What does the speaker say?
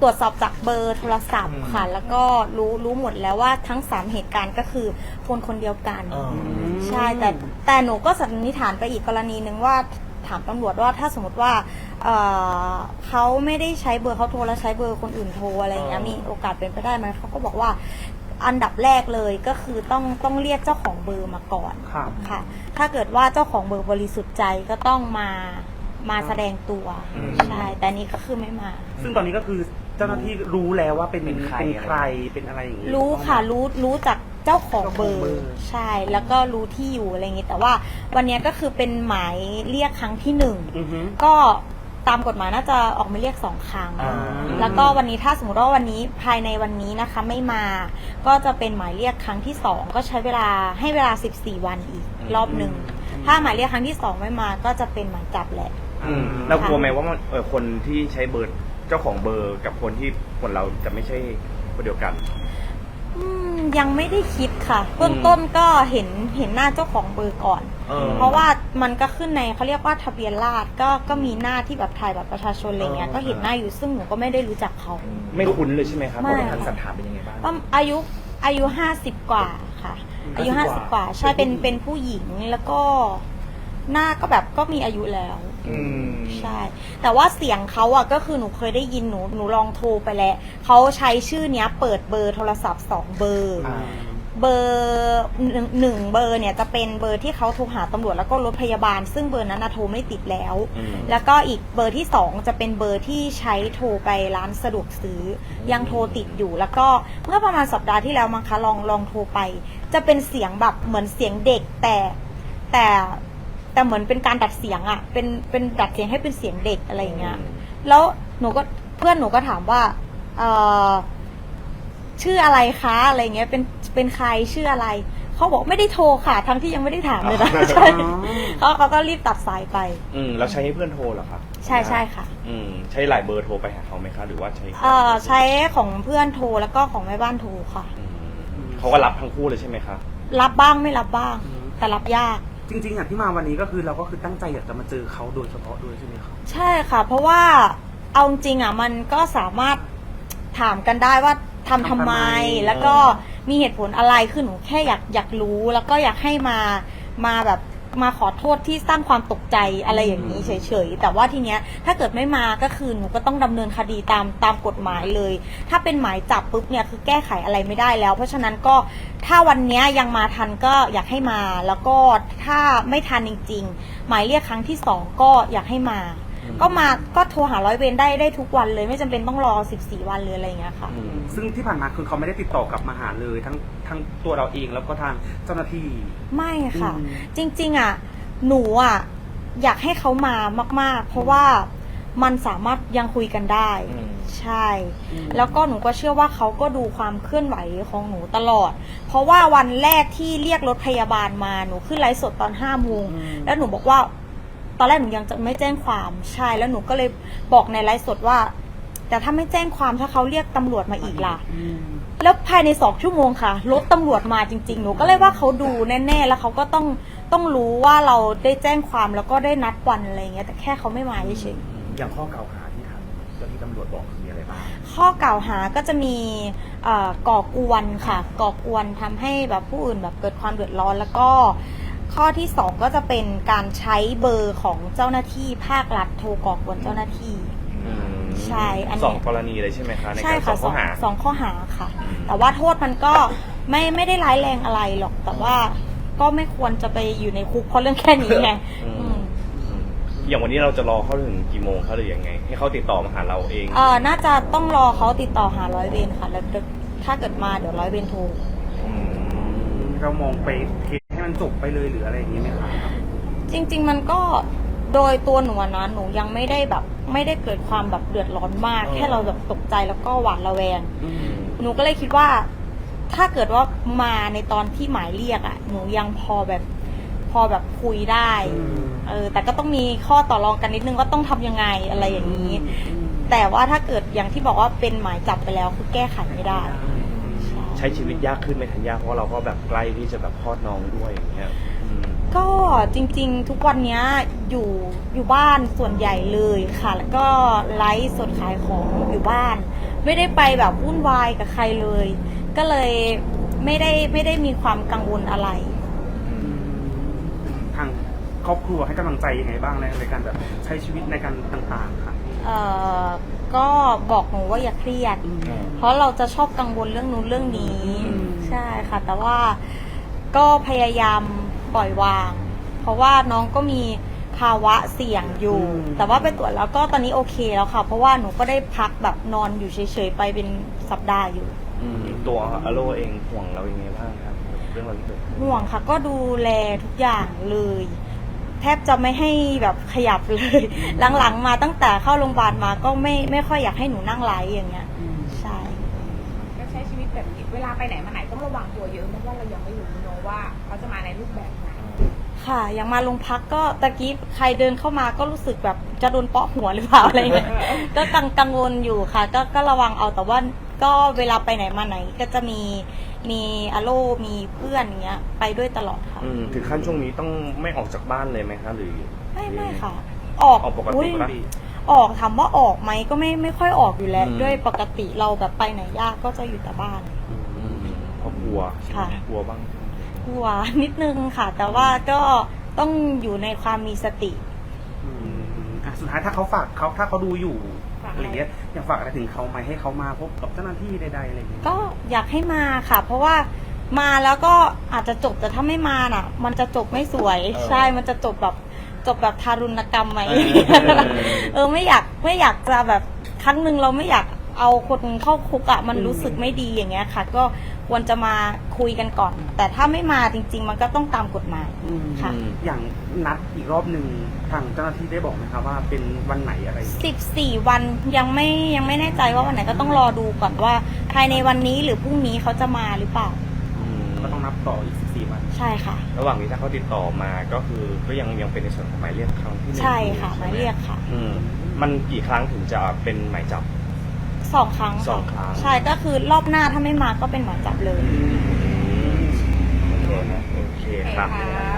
ตรวจสอบจากเบอร์โทรศัพท์ค่ะ แล้วก็รู้รู้หมดแล้วว่าทั้งสามเหตุการณ์ก็คือคนคนเดียวกัน อ๋อ ใช่แต่แต่หนูก็สันนิษฐานไปอีกกรณีหนึ่งว่าถามตำรวจว่าถ้าสมมติว่าเอ่อเขาไม่ได้ใช้เบอร์เขาโทรแล้วใช้เบอร์คนอื่นโทรอะไรอย่างเงี้ยอ๋อมีโอกาสเป็นไปได้ไหมเขาก็บอกว่าอันดับแรกเลยก็คือต้องต้องเรียกเจ้าของเบอร์มาก่อน ครับ ค่ะ ถ้าเกิดว่าเจ้าของเบอร์บริสุทธิ์ใจก็ต้องมามาแสดงตัว อืม ใช่ แต่นี่ก็คือไม่มา ซึ่งตอนนี้ก็คือ เจ้าหน้าที่รู้แล้วว่าเป็นเป็นใคร เป็นใครเป็นอะไรอย่างงี้ รู้ค่ะรู้รู้จากเจ้าของเบอเจ้าของเบอร์ ร์ใช่ แล้วก็รู้ที่อยู่อะไรอย่างงี้ แต่ว่าวันเนี้ยก็คือเป็นหมายเรียกครั้งที่หนึ่งอือฮึ ก็ตามกฎหมายน่าจะออกมาเรียกสองครั้ง อ่า แล้วก็วันนี้ถ้าสมมติว่าวันนี้ภายในวันนี้นะคะไม่มา ก็จะเป็นหมายเรียกครั้งที่สองก็ใช้เวลาให้เวลา 14 วันอีกรอบหนึ่งถ้าหมายเรียกครั้งที่สองไม่มาก็จะเป็นหมายจับแหละ อืมเรากลัวไหมว่ามันเออคนที่ใช้เบอร์ เจ้าของเบอร์กับคนที่คนเราจะไม่ใช่คนเดียวกัน อืมยังไม่ได้คิดค่ะ เบื้องต้นก็เห็นเห็นหน้าเจ้าของเบอร์ก่อน เออ เพราะว่ามันก็ขึ้นในเขาเรียกว่าทะเบียนราษฎร์ก็ก็มีหน้าที่แบบถ่ายบัตรประชาชนอะไรเงี้ย เออ ก็เห็นหน้าอยู่ซึ่งหนูก็ไม่ได้รู้จักเขา ไม่คุ้นเลยใช่ไหมครับไม่บริษัทสันฐานเป็นยังไงบ้าง ก็อายุอายุห้าสิบกว่าค่ะ อายุห้าสิบกว่า ใช่เป็นเป็นผู้หญิงแล้วก็ หน้าก็แบบก็มีอายุแล้วอืม ใช่ แต่ว่าเสียงเขาอะก็คือหนูเคยได้ยินหนูหนูลองโทรไปแล้วเขาใช้ชื่อเนี้ย เปิดเบอร์โทรศัพท์สองเบอร์ อ่า เบอร์หนึ่งหนึ่งเบอร์เนี่ยจะเป็นเบอร์ที่เขาโทรหาตำรวจแล้วก็รถพยาบาล ซึ่งเบอร์นั้นนะโทรไม่ติดแล้ว อืม แล้วก็อีกเบอร์ที่สองจะเป็นเบอร์ที่ใช้โทรไปร้านสะดวกซื้ออยังโทรติดอยู่แล้วก็เมื่อประมาณสัปดาห์ที่แล้วมั้งคะลองลองโทรไป จะเป็นเสียงแบบเหมือนเสียงเด็กแต่แต่ แต่เหมือนเป็นการดัดเสียงอะ่ะเป็นเป็นดัดเสียงให้เป็นเสียงเด็กอะไรอย่างเงี้ย แล้วหนูก็เพื่อนหนูก็ถามว่าเออชื่ออะไรคะอะไรเงี้ยเป็นเป็นใครชื่ออะไรเขาบอกไม่ได้โทรค่ะ ทั้งที่ยังไม่ได้ถามเลยนะอ๋อใช่เขาเขาก็รีบตัดสายไป อืมแล้วใช้ให้เพื่อนโทรเหรอครับใช่ใช่ค่ะ อืมใช้หลายเบอร์โทรไปหาเขาไหมคะหรือว่าใช้เออใช้ของเพื่อนโทรแล้วก็ของแม่บ้านโทรค่ะอืมเขาก็รับทั้งคู่เลยใช่ไหมครับรับบ้างไม่รับบ้างอืมแต่รับยาก จริงๆอะที่มาวันนี้ก็คือเราก็คือตั้งใจอยากจะมาเจอเขาโดยเฉพาะด้วยใช่ไหมครับ ใช่ค่ะ เพราะว่าเอาจริงอะมันก็สามารถถามกันได้ว่าทำทำไมทำทำไม แล้วก็มีเหตุผลอะไรคือหนูแค่อยากอยากรู้ แล้วก็อยากให้มามาแบบ มาขอโทษที่สร้างความตกใจอะไรอย่างนี้เฉยๆ แต่ว่าทีเนี้ยถ้าเกิดไม่มาก็คือหนูก็ต้องดำเนินคดีตามตามกฎหมายเลย ถ้าเป็นหมายจับปุ๊บเนี่ยคือแก้ไขอะไรไม่ได้แล้ว เพราะฉะนั้นก็ถ้าวันเนี้ยยังมาทันก็อยากให้มา แล้วก็ถ้าไม่ทันจริง ๆ หมายเรียกครั้งที่สองก็อยากให้มา ก็มาก็โทรหาร้อยเวรได้ได้ทุกวันเลย ไม่จำเป็นต้องรอ 14 วันเลยอะไรอย่างเงี้ยค่ะ อืมซึ่งที่ผ่านมาคือเขาไม่ได้ติดต่อกลับมาหาเลย ทั้งทั้งตัวเราเองแล้วก็ทางเจ้าหน้าที่ ไม่ค่ะ อืม จริงๆอะหนูอะอยากให้เขามามาก ๆ เพราะว่ามันสามารถยังคุยกันได้ อืม ใช่ แล้วก็หนูก็เชื่อว่าเขาก็ดูความเคลื่อนไหวของหนูตลอด เพราะว่าวันแรกที่เรียกรถพยาบาลมาหนูขึ้นไลฟ์สดตอนห้าโมงอืม แล้วหนูบอกว่า ตอนแรกหนูยังจะไม่แจ้งความใช่แล้วหนูก็เลยบอกในไลฟ์สดว่า แต่ถ้าไม่แจ้งความถ้าเขาเรียกตำรวจมาอีกล่ะ อืม แล้วภายในสองชั่วโมงค่ะรถตำรวจมาจริงๆ หนูก็เลยว่าเขาดูแน่ๆ แล้วเขาก็ต้องต้องรู้ว่าเราได้แจ้งความแล้วก็ได้นัดวันอะไรอย่างเงี้ยแต่แค่เขาไม่มาเฉยอย่างข้อกล่าวหาที่ทางเจ้าที่ตำรวจบอกมีอะไรบ้างๆข้อกล่าวหาก็จะมีเอ่อก่อกวนค่ะ ก่อกวนทำให้แบบผู้อื่นแบบเกิดความเดือดร้อนแล้วก็ ข้อที่สองก็จะเป็นการใช้เบอร์ของเจ้าหน้าที่ภาครัฐโทรก่อกวนเจ้าหน้าที่ อืมใช่อันนี้ สองกรณีเลยใช่ไหมคะในใช่การสค่ะองข้อหา สองข้อหาค่ะแต่ว่าโทษมันก็ไม่ไม่ได้ร้ายแรงอะไรหรอก แต่ว่าก็ไม่ควรจะไปอยู่ในคุกเพราะเรื่องแค่นี้ไงอืมอืมอืมอย่างวันนี้เราจะรอเขาถึงกี่โมงเขาหรือยังไง ให้เขาติดต่อมาหาเราเอง เออน่าจะต้องรอเขาติดต่อหาร้อยเวรค่ะ แล้วเดี๋ยวถ้าเกิดมาเดี๋ยวร้อยเวรโทรมเรามองไป เคสให้มันจบไปเลยหรืออะไรอย่างนี้ไหมครับจริง ๆ มันก็โดยตัวหนูอะนะหนูยังไม่ได้แบบไม่ได้เกิดความแบบเดือดร้อนมากอ๋อแค่เราแบบตกใจแล้วก็หวาดระแวงหนูก็เลยคิดว่า ถ้าเกิดว่ามาในตอนที่หมายเรียกอะหนูยังพอแบบพอแบบคุยได้อืมเออแต่ก็ต้องมีข้อต่อรองกันนิดนึงว่าต้องทำยังไงอะไรอย่างนี้ แต่ว่าถ้าเกิดอย่างที่บอกว่าเป็นหมายจับไปแล้วคือแก้ไขไม่ได้ ใช้ชีวิตยากขึ้นไหมทันยาเพราะเราก็แบบใกล้ที่จะแบบคลอดน้องด้วยอย่างเงี้ยอืมก็จริงๆ ทุกวันเนี้ยอยู่อยู่บ้านส่วนใหญ่เลยค่ะ แล้วก็ไลฟ์สดขายของอยู่บ้าน ไม่ได้ไปแบบวุ่นวายกับใครเลย ก็เลยไม่ได้ไม่ได้มีความกังวลอะไรทางครอบครัวให้กำลังใจยังไงบ้างในในการแบบใช้ชีวิตในการต่างๆค่ะ เอ่อ ก็บอกหนูว่าอย่าเครียด เพราะเราจะชอบกังวลเรื่องนู้นเรื่องนี้อืมใช่ค่ะ แต่ว่าก็พยายามปล่อยวาง เพราะว่าน้องก็มีภาวะเสี่ยงอยู่ แต่ว่าไปตรวจแล้วก็ตอนนี้โอเคแล้วค่ะ เพราะว่าหนูก็ได้พักแบบนอนอยู่เฉยๆไปเป็นสัปดาห์อยู่อืมตัวอโลเองห่วงเรายังไงบ้างครับเรื่องเราที่เกิดขึ้น ห่วงค่ะ ก็ดูแลทุกอย่างเลย แทบจะไม่ให้แบบขยับเลย หลังๆมาตั้งแต่เข้าโรงพยาบาลมาก็ไม่ไม่ค่อยอยากให้หนูนั่งไลฟ์อย่างเงี้ยใช่ก็ใช้ชีวิตแบบนี้เวลาไปไหนมาไหนต้องระวังตัวเยอะเพราะว่าเรายังไม่รู้เนอะว่าเขาจะมาในรูปแบบไหนค่ะ อย่างมาโรงพักก็ตะกี้ใครเดินเข้ามาก็รู้สึกแบบจะโดนเปาะหัวหรือเปล่าอะไรเงี้ยก็กังกังวลอยู่ค่ะ ก็ก็ระวังเอาแต่ว่า ก็เวลาไปไหนมาไหนก็จะมีมีอาโลมีเพื่อนอย่างเงี้ย ไปด้วยตลอดค่ะ อืมถึงขั้นช่วงนี้ต้องไม่ออกจากบ้านเลยไหมคะหรือ ไม่ไม่ค่ะ ออกออกปกติอุ๊ยปะ ออกถามว่าออกไหมก็ไม่ไม่ค่อยออกอยู่แล้ว อืม ด้วยปกติเราแบบไปไหนยากก็จะอยู่แต่บ้าน อืมเพราะกลัวใช่ไหมค่ะ กลัวบ้าง กลัวนิดนึงค่ะ แต่ว่าก็ต้องอยู่ในความมีสติ อืมอะสุดท้ายถ้าเขาฝากเขาถ้าเขาดูอยู่ฝาก อะไรอะไรเงี้ยอยากฝากอะไรถึงเขาไหมให้เขามาพบกับเจ้าหน้าที่ใดๆอะไรอย่างเงี้ยก็อยากให้มาค่ะ เพราะว่ามาแล้วก็อาจจะจบแต่ถ้าไม่มาน่ะ มันจะจบไม่สวยเออใช่มันจะจบแบบจบแบบทารุณกรรมไหมเออเออไม่อยากไม่อยากจะแบบครั้งหนึ่งเราไม่อยาก เอาคนเข้าคุกอะมันรู้สึกไม่ดีอย่างเงี้ยค่ะ ก็ควรจะมาคุยกันก่อน แต่ถ้าไม่มาจริง ๆ มันก็ต้องตามกฎหมายค่ะอืมอย่างนัดอีกรอบหนึ่งทางเจ้าหน้าที่ได้บอกไหมคะว่าเป็นวันไหนอะไรอย่างเงี้ยสิบสี่วันยังไม่ยังไม่แน่ใจว่าวันไหนก็ต้องรอดูก่อนว่า ภายในวันนี้หรือพรุ่งนี้เขาจะมาหรือเปล่าอืมก็ต้องนับต่ออีก 14 วัน ใช่ค่ะ ระหว่างนี้ถ้าเขาติดต่อมาก็คือก็ยังยังเป็นในส่วนของหมายเรียกครั้งที่หนึ่งใช่ค่ะหไหมายเรียกค่ะ อืมมันกี่ครั้งถึงจะเป็นหมายจับ สองครั้งะสองครั้ง ใช่ก็คือรอบหน้าถ้าไม่มาก็เป็นหมายจับเลย โอเคนะโอเคครับโอเคครับขอบคุณครับ